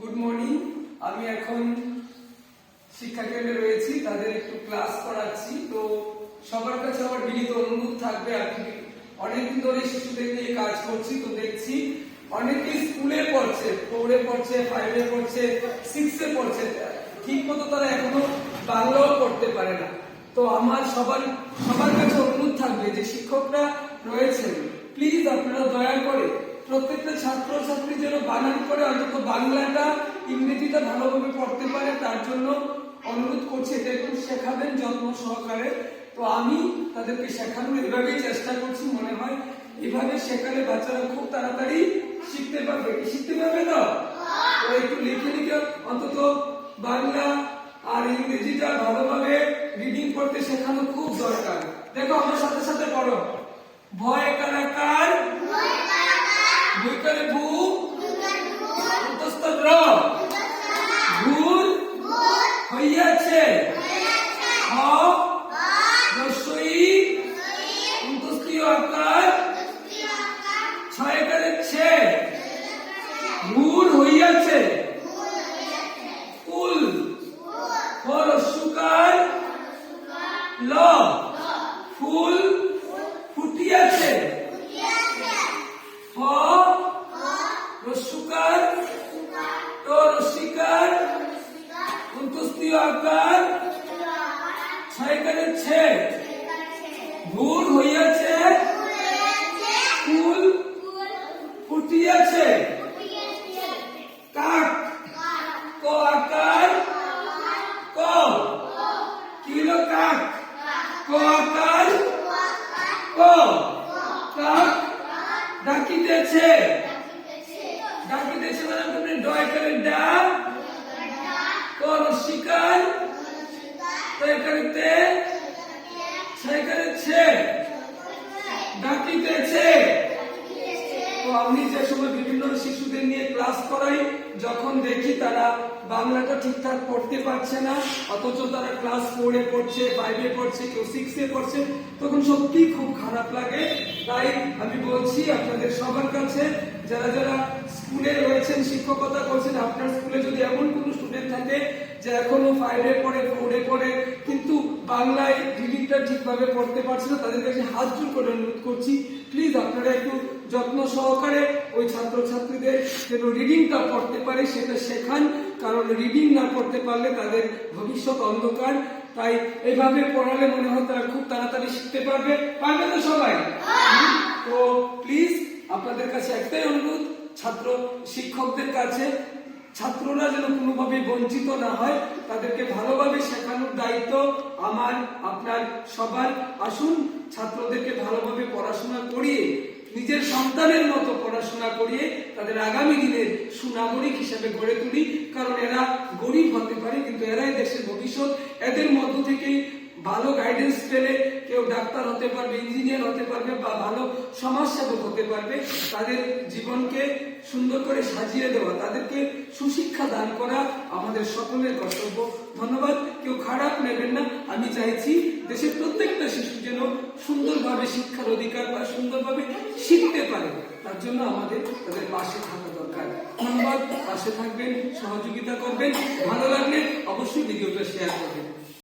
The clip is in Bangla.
গুড মর্নিং আমি এখন শিক্ষা কেন্দ্রে রয়েছি, তাদের একটু ক্লাস করাচ্ছি। তো সবার কাছে আমার বিনীত অনুরোধ থাকবে, আমি অনেকদিন ধরে শিশুদের নিয়ে কাজ করছি, তো দেখছি অনেকে স্কুলে পড়ছে ফোরে পড়ছে ফাইভে পড়ছে সিক্সে পড়ছে। ঠিক মতো তারা এখনও বাংলাও পড়তে পারে না। তো আমার সবার সবার কাছে অনুরোধ থাকবে যে শিক্ষকরা রয়েছেন প্লিজ আপনারা দয়া করে প্রত্যেকটা ছাত্র ছাত্রী যেন বানান করে, অন্তত বাংলাটা, ইংরেজিটা ভালোভাবে পড়তে পারে, তার জন্য অনুরোধ করছি, এটা একটু শেখাবেন যত্ন সহকারে। তো আমি তাদেরকে শেখানোর এভাবেই চেষ্টা করছি, মনে হয় এভাবে শেখালে বাচ্চারা খুব তাড়াতাড়ি শিখতে পারবে। কি শিখতে পারবে তো? তো একটু লিখে লিখে অন্তত বাংলা আর ইংরেজিটা ভালোভাবে রিডিং করতে শেখানো খুব দরকার। দেখো আমার সাথে সাথে পড়ো। ভয় কারাকার বৈকালে ভূ অন্তস্থ র ভুল হইয়াছে হ রসই অন্তস্থীয় ভুল হইয়াছে কুল ফরসুকার ল ফুল ফুটিয়াছে। অন্তস্তীয় আকার। ছয়কারে ছে ভুল হইয়াছে। ফুল ফুটিয়াছে। কাক ক আকার। ক। কিলো কাক ক আকার। ক। কাক ডাকিতেছে ডাকিতেছে মানে ডয় করে ডা। কোন আমি যে সময় বিভিন্ন শিশুদের নিয়ে ক্লাস করাই, যখন দেখি তারা বাংলাটা ঠিকঠাক পড়তে পারছে না, অথচ তারা ক্লাস ফোরে পড়ছে ফাইভে পড়ছে, কেউ সিক্সে পড়ছে, তখন সত্যি খুব খারাপ লাগে। তাই আমি বলছি আপনাদের সবার কাছে, যারা যারা স্কুলে রয়েছেন, শিক্ষকতা করছেন, আপনার স্কুলে যদি এমন কোনো থাকে যে এখনও ফাইভে পড়ে ফোরে পড়ে, কিন্তু বাংলায় রিডিংটা ঠিকভাবে পড়তে পারছে না, তাদের কাছে হাত জোর করে অনুরোধ করছি প্লিজ আপনারা একটু যত্ন সহকারে ওই ছাত্রছাত্রীদের যেন রিডিংটা পড়তে পারে, সেটা শেখান, কারণ রিডিং না পড়তে পারলে তাদের ভবিষ্যৎ অন্ধকার। তাই এইভাবে পড়ালে মনে হয় তারা খুব তাড়াতাড়ি শিখতে পারবে। পারবে তো সবাই? তো প্লিজ আপনাদের কাছে একটাই অনুরোধ, ছাত্র শিক্ষকদের কাছে ছাত্ররা যেন কোনোভাবে বঞ্চিত না হয়, তাদেরকে ভালোভাবে শেখানোর দায়িত্ব আমার, আপনার সবার। আসুন, ছাত্রদেরকে ভালোভাবে পড়াশোনা করিয়ে, নিজের সন্তানের মতো পড়াশোনা করিয়ে, তাদের আগামী দিনের সুনাগরিক হিসেবে গড়ে তুলি। কারণ এরা গরিব হতে পারে, কিন্তু এরাই দেশের ভবিষ্যৎ। এদের মধ্য থেকেই ভালো গাইডেন্স পেলে কেউ ডাক্তার হতে পারবে ইঞ্জিনিয়ার হতে পারবে বা ভালো সমাজসেবক হতে পারবে, তাদের জীবনকে সুন্দর করে সাজিয়ে দেওয়া, তাদেরকে সুশিক্ষা দান করা আমাদের সকলের কর্তব্য। ধন্যবাদ, কেউ খারাপ নেবেন না। আমি চাইছি দেশের প্রত্যেকটা শিশু যেন সুন্দরভাবে শিক্ষার অধিকার বা সুন্দরভাবে শিখতে পারে। তার জন্য আমাদের তাদের পাশে থাকা দরকার। ধন্যবাদ, পাশে থাকবেন, সহযোগিতা করবেন। ভালো লাগলে অবশ্যই ভিডিওটা শেয়ার করবেন।